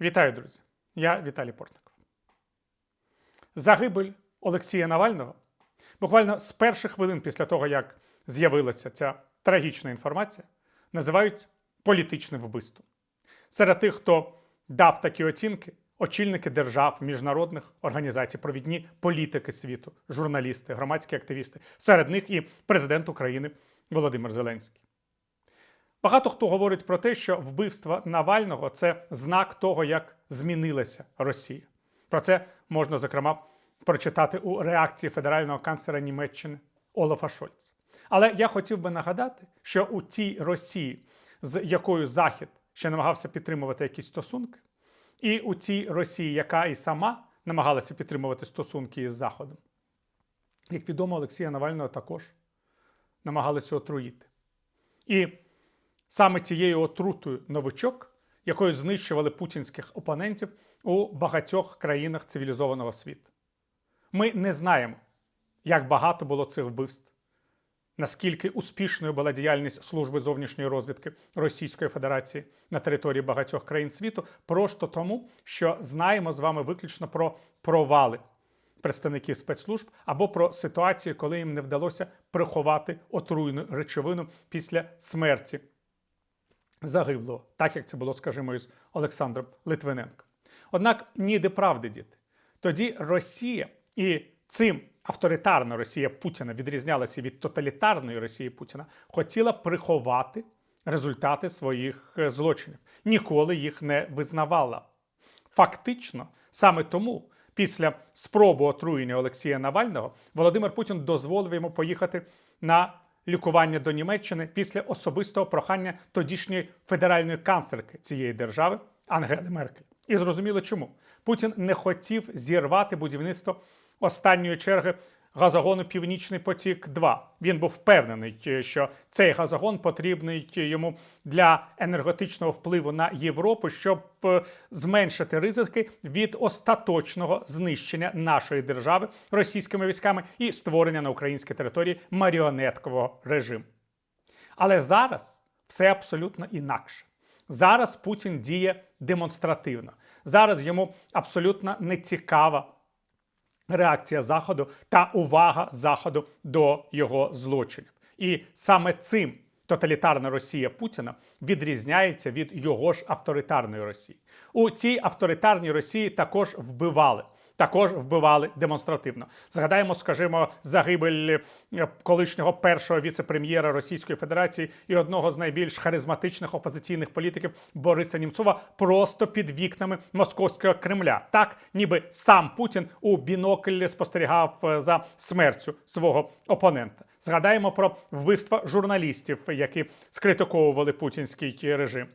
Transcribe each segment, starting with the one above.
Вітаю, друзі! Я Віталій Портников. Загибель Олексія Навального буквально з перших хвилин після того, як з'явилася ця трагічна інформація, називають політичним вбивством. Серед тих, хто дав такі оцінки, очільники держав, міжнародних організацій, провідні політики світу, журналісти, громадські активісти, серед них і президент України Володимир Зеленський. Багато хто говорить про те, що вбивство Навального це знак того, як змінилася Росія. Про це можна зокрема прочитати у реакції федерального канцлера Німеччини Олафа Шольца. Але я хотів би нагадати, що у тій Росії, з якою Захід ще намагався підтримувати якісь стосунки, і у тій Росії, яка і сама намагалася підтримувати стосунки із Заходом, як відомо, Олексія Навального також намагалися отруїти. І саме цією отрутою новичок, якою знищували путінських опонентів у багатьох країнах цивілізованого світу. Ми не знаємо, як багато було цих вбивств, наскільки успішною була діяльність служби зовнішньої розвідки Російської Федерації на території багатьох країн світу, просто тому, що знаємо з вами виключно про провали представників спецслужб або про ситуацію, коли їм не вдалося приховати отруйну речовину після смерті загиблого, так як це було, скажімо, із Олександром Литвиненком. Однак ніде правди діти. Тоді Росія і цим авторитарна Росія Путіна відрізнялася від тоталітарної Росії Путіна, хотіла приховати результати своїх е, злочинів, ніколи їх не визнавала. Фактично, саме тому, після спроби отруєння Олексія Навального, Володимир Путін дозволив йому поїхати на лікування до Німеччини після особистого прохання тодішньої федеральної канцлерки цієї держави Ангели Меркель. І зрозуміло чому. Путін не хотів зірвати будівництво останньої черги газогону Північний потік. 2 він був впевнений, що цей газогон потрібний йому для енергетичного впливу на Європу, щоб е, зменшити ризики від остаточного знищення нашої держави російськими військами і створення на українській території маріонеткового режиму. Але зараз все абсолютно інакше. Зараз Путін діє демонстративно. Зараз йому абсолютно не цікава реакція Заходу та увага Заходу до його злочинів. І саме цим тоталітарна Росія Путіна відрізняється від його ж авторитарної Росії. У цій авторитарній Росії також вбивали. Також вбивали демонстративно. Згадаємо, скажімо, загибель е, колишнього першого віце-прем'єра Російської Федерації і одного з найбільш харизматичних опозиційних політиків Бориса Німцова просто під вікнами московського Кремля, так ніби сам Путін у бінокль спостерігав е, за смертю свого опонента. Згадаємо про вбивства журналістів, які скритиковували путінський режим.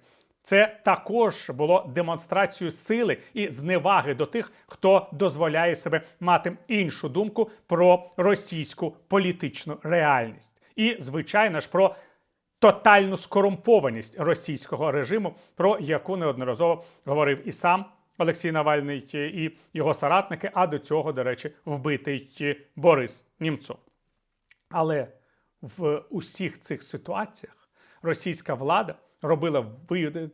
Це також було демонстрацією сили і зневаги до тих, хто дозволяє себе мати іншу думку про російську політичну реальність, і звичайно ж про тотальну скорумпованість російського режиму, про яку неодноразово говорив і сам Олексій Навальний, і його соратники. А до цього, до речі, вбитий Борис Німцов. Але в усіх цих ситуаціях російська влада робила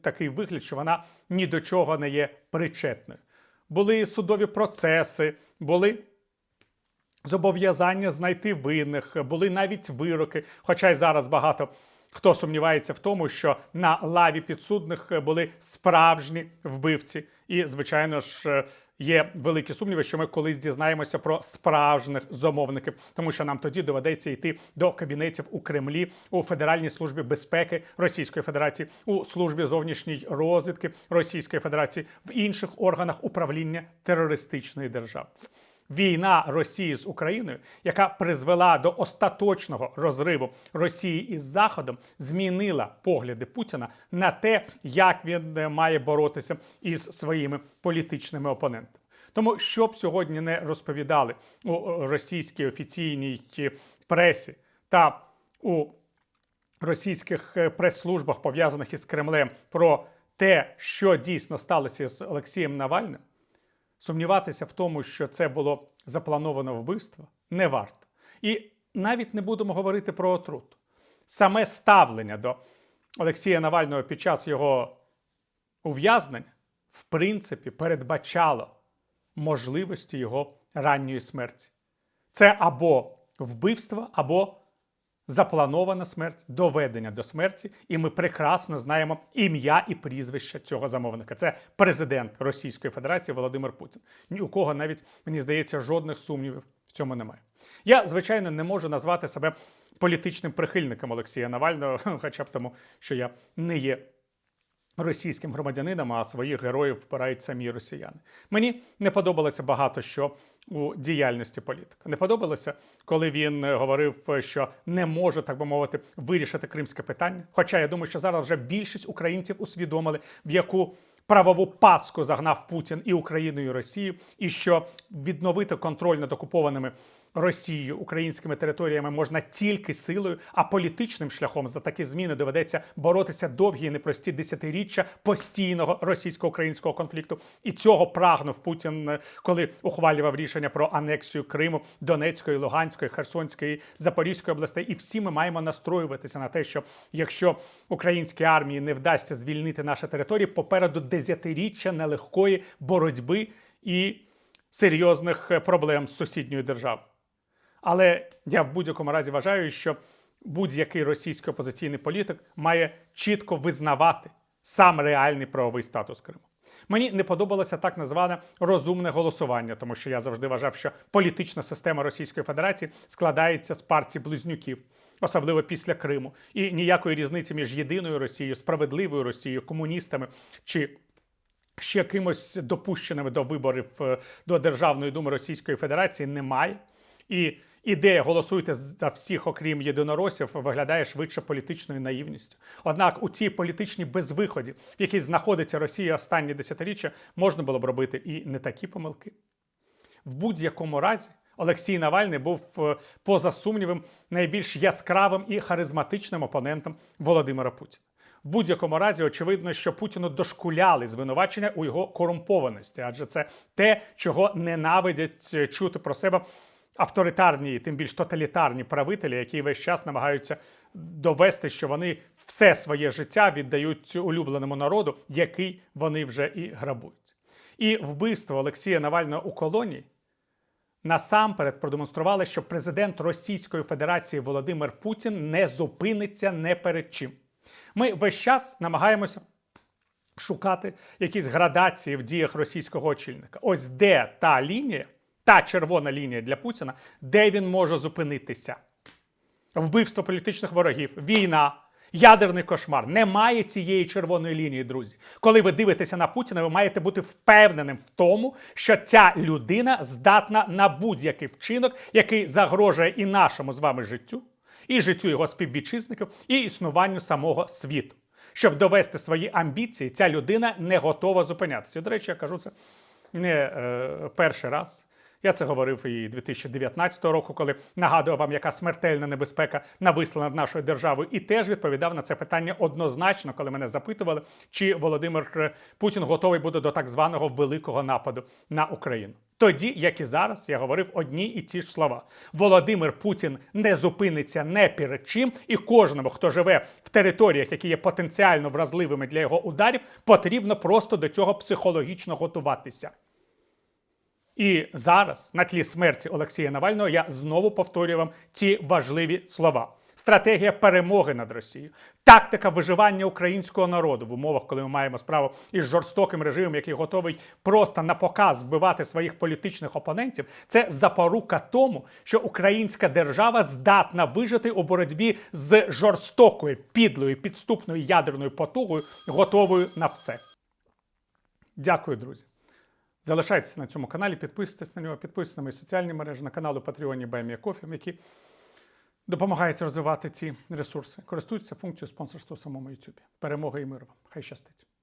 такий вигляд, що вона ні до чого не є причетною. Були судові процеси, були зобов'язання знайти винних, були навіть вироки. Хоча й зараз багато хто сумнівається в тому, що на лаві підсудних були справжні вбивці. І, звичайно ж, є великі сумніви, що ми колись дізнаємося про справжніх замовників, тому що нам тоді доведеться йти до кабінетів у Кремлі, у Федеральній службі безпеки Російської Федерації, у службі зовнішньої розвідки Російської Федерації, в інших органах управління терористичної держави. Війна Росії з Україною, яка призвела до остаточного розриву Росії із Заходом, змінила погляди Путіна на те, як він е, має боротися із своїми політичними опонентами. Тому що б сьогодні не розповідали у російській офіційній е, пресі та у російських е, прес-службах, пов'язаних із Кремлем, про те, що дійсно сталося з Олексієм Навальним. Сумніватися в тому, що це було заплановано вбивство, не варто. І навіть не будемо говорити про отруту. Саме ставлення до Олексія Навального під час його ув'язнення в принципі передбачало можливості його ранньої смерті. Це або вбивство, або запланована смерть, доведення до смерті, і ми прекрасно знаємо ім'я і прізвище цього замовника. Це президент Російської Федерації Володимир Путін. Ні у кого навіть мені здається жодних сумнівів в цьому немає. Я звичайно не можу назвати себе політичним прихильником Олексія Навального, хоча б тому, що я не є російським громадянином, а своїх героїв впирають самі росіяни. Мені не подобалося багато що у діяльності політика. Не подобалося, коли він говорив, що не може, так би мовити, вирішити кримське питання. Хоча я думаю, що зараз вже більшість українців усвідомили, в яку правову паску загнав Путін і Україну, і Росію, і що відновити контроль над окупованими Росією українськими територіями можна тільки силою, а політичним шляхом за такі зміни доведеться боротися довгі і непрості десятиріччя постійного російсько-українського конфлікту. І цього прагнув Путін, е, коли ухвалював рішення про анексію Криму, Донецької, Луганської, Херсонської, Запорізької областей. І всі ми маємо настроюватися на те, що якщо українській армії не вдасться звільнити наші території, попереду десятиріччя нелегкої боротьби і серйозних е, проблем з сусідньою державою. Але я в будь-якому разі вважаю, що будь-який російський опозиційний політик має чітко визнавати сам реальний правовий статус Криму. Мені не подобалося так назване розумне голосування, тому що я завжди вважав, що політична система Російської Федерації складається з партій близнюків, особливо після Криму, і ніякої різниці між єдиною Росією, справедливою Росією, комуністами чи ще кимось допущеними до виборів е, до Державної думи Російської Федерації немає. І ідея голосуйте за всіх, окрім єдиноросів, виглядає швидше політичною наївністю. Однак у цій політичній безвиході, в якій знаходиться Росія останні десятиріччя, можна було б робити і не такі помилки. В будь-якому разі Олексій Навальний був е, поза сумнівом найбільш яскравим і харизматичним опонентом Володимира Путіна. В будь-якому разі, очевидно, що Путіну дошкуляли звинувачення у його корумпованості, адже це те, чого ненавидять е, чути про себе авторитарні, тим більш тоталітарні правителі, які весь час намагаються довести, що вони все своє життя віддають улюбленому народу, який вони вже і грабують. І вбивство Олексія Навального у колонії насамперед продемонстрували, що президент Російської Федерації Володимир Путін не зупиниться не перед чим. Ми весь час намагаємося. Шукати якісь градації в діях російського очільника. Ось де та лінія, та червона лінія для Путіна, де він може зупинитися. Вбивство політичних ворогів, війна, ядерний кошмар. Немає цієї червоної лінії, друзі. Коли ви дивитеся на Путіна, ви маєте бути впевненим в тому, що ця людина здатна на будь-який вчинок, який загрожує і нашому з вами життю, і життю його співвітчизників, і існуванню самого світу. Щоб довести свої амбіції, ця людина не готова зупинятися. До речі, я кажу це не е, перший раз. Я це говорив і 2019 року, коли нагадував вам, яка смертельна небезпека нависла над нашою державою, і теж відповідав на це питання однозначно, коли мене запитували, чи Володимир Путін готовий буде до так званого великого нападу на Україну. Тоді, як і зараз, я говорив одні і ті ж слова: Володимир Путін не зупиниться не перед чим, і кожному, хто живе в територіях, які є потенціально вразливими для його ударів, потрібно просто до цього психологічно готуватися. І зараз, на тлі смерті Олексія Навального, я знову повторюю вам ці важливі слова. Стратегія перемоги над Росією, тактика виживання українського народу в умовах, коли ми маємо справу із жорстоким режимом, який готовий просто на показ збивати своїх політичних опонентів. Це запорука тому, що українська держава здатна вижити у боротьбі з жорстокою, підлою, підступною ядерною потугою, готовою на все. Дякую, друзі. Залишайтеся на цьому каналі, підписуйтесь на нього, підписуйтесь на мої соціальні мережі, на канал у Патреоні Баймія Кофі, які допомагають розвивати ці ресурси. Користуйтеся функцією спонсорства у самому YouTube. Перемоги і миру вам. Хай щастить!